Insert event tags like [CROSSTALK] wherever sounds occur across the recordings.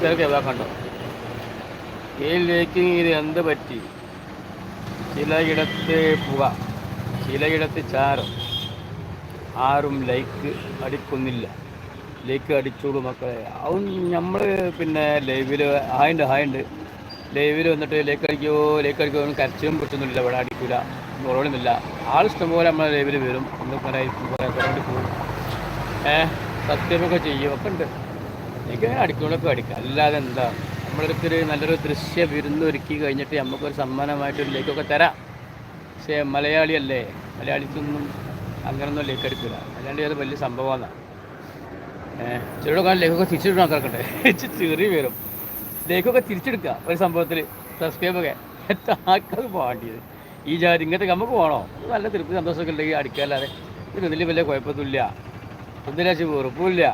ഇതൊക്കെ കണ്ടോ? കീഴിലേക്ക് ഇത് എന്ത് പറ്റി? ചിലയിടത്ത് പുക ചിലയിടത്ത് ചാരം. ആരും ലൈക്ക് അടിക്കുന്നില്ല. ലൈക്ക് അടിച്ചോളൂ മക്കളെ. അവൻ നമ്മൾ പിന്നെ ലൈവിൽ ഹായുണ്ട് ഹായുണ്ട് ലൈവിൽ വന്നിട്ട് ലൈക്ക് അടിക്കോ ലൈക്ക് അടിക്കോ ഒന്നും കരച്ചിലും പറ്റുന്നില്ല ഇവിടെ അടിക്കില്ല ഉറവണമെന്നില്ല ആൾ ഇഷ്ടംപോലെ നമ്മളെ ലൈവിൽ വരും. വേണ്ടി പോകും. ഏഹ് സത്യമൊക്കെ ചെയ്യും. ഒക്കെ ഉണ്ട്. എനിക്ക് അടുക്കളൊക്കെ അടിക്കുക അല്ലാതെ എന്താ? നമ്മളൊരു നല്ലൊരു ദൃശ്യ വിരുന്നൊരുക്കി കഴിഞ്ഞിട്ട് നമുക്കൊരു സമ്മാനമായിട്ടൊരു ലേക്കൊക്കെ തരാം. പക്ഷേ മലയാളിയല്ലേ? മലയാളിക്കൊന്നും അങ്ങനൊന്നും ലേക്ക് എടുക്കില്ല. അല്ലാണ്ട് അത് വലിയ സംഭവമാണ്. കാലം ലേക്കൊക്കെ തിരിച്ചെടുക്കണം കിടക്കട്ടെ ചെറിയ വരും. ലേക്കൊക്കെ തിരിച്ചെടുക്കുക ഒരു സംഭവത്തിൽ സബ്സ്ക്രൈബൊക്കെ ആൾക്കാർ പോകേണ്ടത് ഈ ജാതി ഇങ്ങനത്തെ നമുക്ക് പോകണോ നല്ല തൃപ്തി സന്തോഷമൊക്കെ ഉണ്ടെങ്കിൽ അടിക്കാല്ലാതെ ഇതിൽ വലിയ കുഴപ്പമൊന്നുമില്ല. ഒന്നിനാശം വെറുപ്പില്ല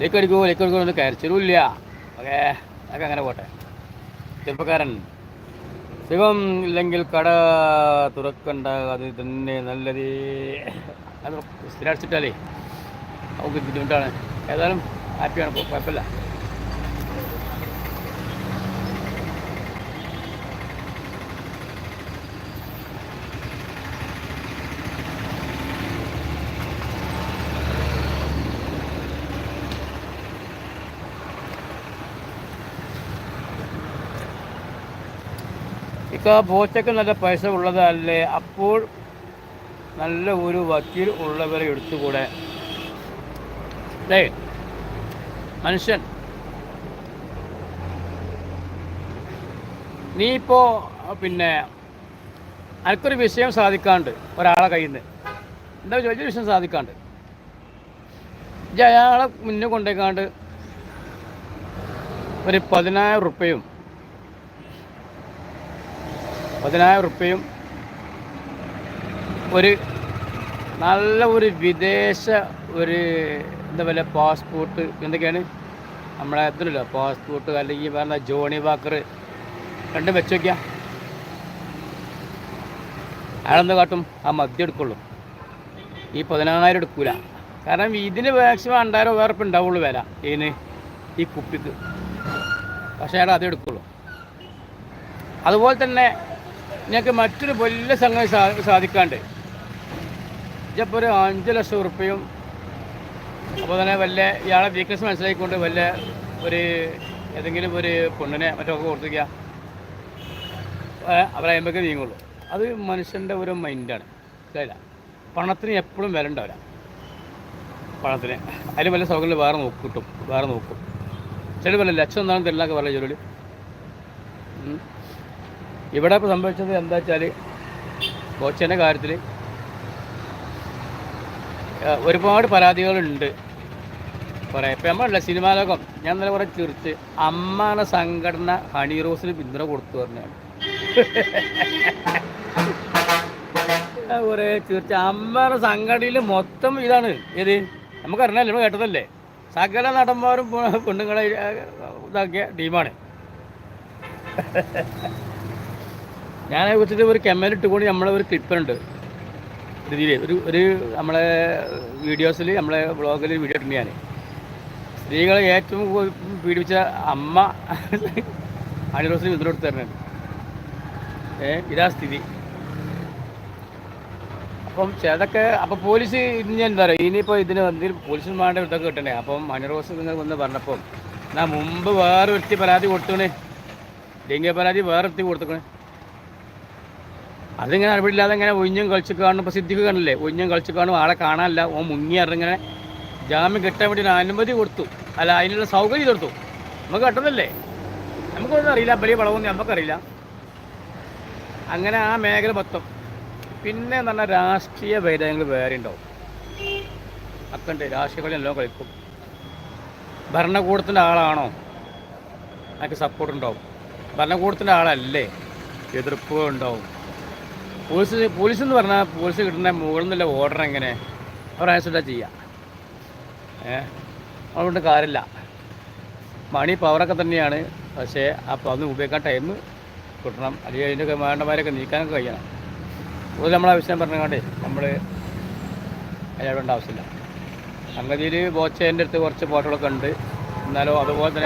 ലേക്ക് അടിക്കുമോ ലേക്ക് അടിക്കുമോ ഒന്നും കരച്ചിലുമില്ല. ഓക്കെ അതൊക്കെ അങ്ങനെ പോട്ടെ. ചെറുപ്പക്കാരൻ. സുഖം ഇല്ലെങ്കിൽ കട തുറക്കണ്ട അത് തന്നെ നല്ലത്. അത് സ്ഥിരടിച്ചിട്ടാലേ നമുക്ക് ബുദ്ധിമുട്ടാണ്. ഏതായാലും ഹാപ്പിയാണ് കുഴപ്പമില്ല. ഇക്ക ബോച്ചക്ക് നല്ല പൈസ ഉള്ളതല്ലേ? അപ്പോൾ നല്ല ഒരു വക്കീൽ ഉള്ളവരെ എടുത്തുകൂടെ? അല്ലേ മനുഷ്യൻ. നീ ഇപ്പോൾ പിന്നെ അനക്കൊരു വിഷയം സാധിക്കാണ്ട് ഒരാളെ കയ്യിൽ നിന്ന് എന്താ വലിയ വിഷയം സാധിക്കാണ്ട്? അയാളെ മുന്നേ കൊണ്ടേക്കാണ്ട് ഒരു പതിനായിരം ഉറുപ്പയും പതിനായിരം റുപ്യയും ഒരു നല്ല ഒരു വിദേശ ഒരു എന്താ പറയുക പാസ്പോർട്ട് എന്തൊക്കെയാണ്? നമ്മളെ ഇതിലല്ലോ പാസ്പോർട്ട് അല്ലെങ്കിൽ പറഞ്ഞ ജോണി വാക്കർ രണ്ടും വെച്ച് വയ്ക്കാം അയാളെന്ത് കാട്ടും? ആ മദ്യം എടുക്കുള്ളൂ. ഈ പതിനായിരം എടുക്കൂല. കാരണം ഇതിന് മാക്സിമം രണ്ടായിരം വേറെ ഉണ്ടാവുള്ളൂ വില ഇതിന് ഈ കുപ്പിക്ക്. പക്ഷേ അയാൾ അതേ എടുക്കുള്ളൂ. അതുപോലെ തന്നെ നിങ്ങൾക്ക് മറ്റൊരു വലിയ സംഗതി സാധിക്കാണ്ട്. ഇതിപ്പോൾ ഒരു അഞ്ച് ലക്ഷം ഉറുപ്പ്യയും അപ്പോൾ തന്നെ വല്ല ഇയാളെ വീക്ക്നസ് മനസ്സിലാക്കിക്കൊണ്ട് വല്ല ഒരു ഏതെങ്കിലും ഒരു പൊണ്ണിനെ മറ്റൊക്കെ കൊടുത്തിക്കുക അവരായുമ്പോഴേക്കും നീങ്ങുള്ളൂ. അത് മനുഷ്യന്റെ ഒരു മൈൻഡാണ് ഇല്ല പണത്തിന് എപ്പോഴും വില ഉണ്ടാവില്ല. പണത്തിന്. അതിന് വല്ല സൗകര്യം വേറെ നോക്കും കിട്ടും വേറെ നോക്കും. ചില വല്ല ലക്ഷം എന്താണെന്ന് തരില്ലാക്കെ പറയാം ജോലി ഇവിടെ ഇപ്പോൾ സംഭവിച്ചത് എന്താ വെച്ചാൽ കോച്ചിന്റെ കാര്യത്തിൽ ഒരുപാട് പരാതികളുണ്ട്. കുറേ. ഇപ്പം നമ്മളല്ല സിനിമാ ലോകം. ഞാൻ ഇന്നലെ കുറേ ചിരിച്ച് അമ്മാന സംഘടന ഹണി റോസിന് പിന്തുണ കൊടുത്തു പറഞ്ഞാണ്. കുറേ ചിരിച്ച് അമ്മാന സംഘടനയിൽ മൊത്തം ഇതാണ്. ഏത്? നമുക്കറിഞ്ഞല്ലേ നമ്മൾ കേട്ടതല്ലേ? സകല നടന്മാരും പെണ്ണുങ്ങളെ ഇതാക്കിയ ടീമാണ്. ഞാൻ വെച്ചിട്ട് ഒരു കെമ്മൽ ഇട്ടുകൊണ്ട് നമ്മളെ ഒരു ക്ലിപ്പുണ്ട് രീതിയിൽ ഒരു ഒരു നമ്മളെ വീഡിയോസിൽ നമ്മളെ വ്ളോഗിൽ വീഡിയോ ഇട്ടുണ്ട് ഞാൻ സ്ത്രീകളെ ഏറ്റവും പീഡിപ്പിച്ച അമ്മ [LAUGHS] അണിറോസിന് ഇതിലോട്ട് തരുന്നുണ്ട് ഏ ഇതാ സ്ഥിതി. അപ്പം ചിലതൊക്കെ അപ്പം പോലീസ് ഇനി എന്താ പറയുക ഇനിയിപ്പോൾ ഇതിന് എന്തെങ്കിലും പോലീസിന് വേണ്ട ഇതൊക്കെ കിട്ടണേ അപ്പം അണിറോസ് നിങ്ങൾ വന്ന് പറഞ്ഞപ്പം ഞാൻ മുമ്പ് വേറെ വ്യക്തി പരാതി കൊടുത്തോണേ ഡെങ്കി പരാതി വേറെ വ്യക്തി കൊടുത്തക്കണേ. അതിങ്ങനെ അറിവില്ലാതെ ഇങ്ങനെ ഒഞ്ഞും കളിച്ച് കാണും ഇപ്പോൾ സിദ്ധിക്ക് കാണില്ലേ ഒഞ്ഞും കളിച്ച് കാണും ആളെ കാണാനല്ല. ഓ മുങ്ങി അറിഞ്ഞിങ്ങനെ ജാമ്യം കിട്ടാൻ വേണ്ടി അനുമതി കൊടുത്തു. അല്ല അതിനുള്ള സൗകര്യം കൊടുത്തു. നമുക്ക് കിട്ടുന്നല്ലേ? നമുക്കൊന്നും അറിയില്ല. വലിയ വളവൊന്നും നമുക്കറിയില്ല. അങ്ങനെ ആ മേഖല മൊത്തം. പിന്നെ എന്ന് പറഞ്ഞാൽ രാഷ്ട്രീയ ഭേദങ്ങൾ വേറെ ഉണ്ടാവും. അക്കണ്ട് രാഷ്ട്രീയ കളി എല്ലാം കളിക്കും. ഭരണകൂടത്തിന്റെ ആളാണോ? എനിക്ക് സപ്പോർട്ട് ഉണ്ടാവും. ഭരണകൂടത്തിന്റെ ആളല്ലേ? എതിർപ്പുകൾ ഉണ്ടാവും. പോലീസ് പോലീസ് എന്ന് പറഞ്ഞാൽ പോലീസ് കിട്ടുന്ന മുകളിൽ നിന്നുള്ള ഓർഡർ എങ്ങനെ അവർ അനുസരിച്ചാണ് ചെയ്യുക ഏഹ് അതുകൊണ്ട് കാര്യമില്ല. മണി പവറൊക്കെ തന്നെയാണ്. പക്ഷേ ആ പവർ ഉപയോഗിക്കാൻ ടൈം കിട്ടണം. അല്ലെങ്കിൽ അതിന്റെയൊക്കെ വേണ്ടമാരൊക്കെ നീക്കാനൊക്കെ കഴിയണം. കൂടുതൽ നമ്മളെ ആവശ്യം പറഞ്ഞാണ്ട് നമ്മൾ അതിനോടേണ്ട ആവശ്യമില്ല. സംഗതിയിൽ ബോച്ചേന്റെ അടുത്ത് കുറച്ച് ഫോട്ടോകളൊക്കെ ഉണ്ട്. എന്നാലും അതുപോലെ തന്നെ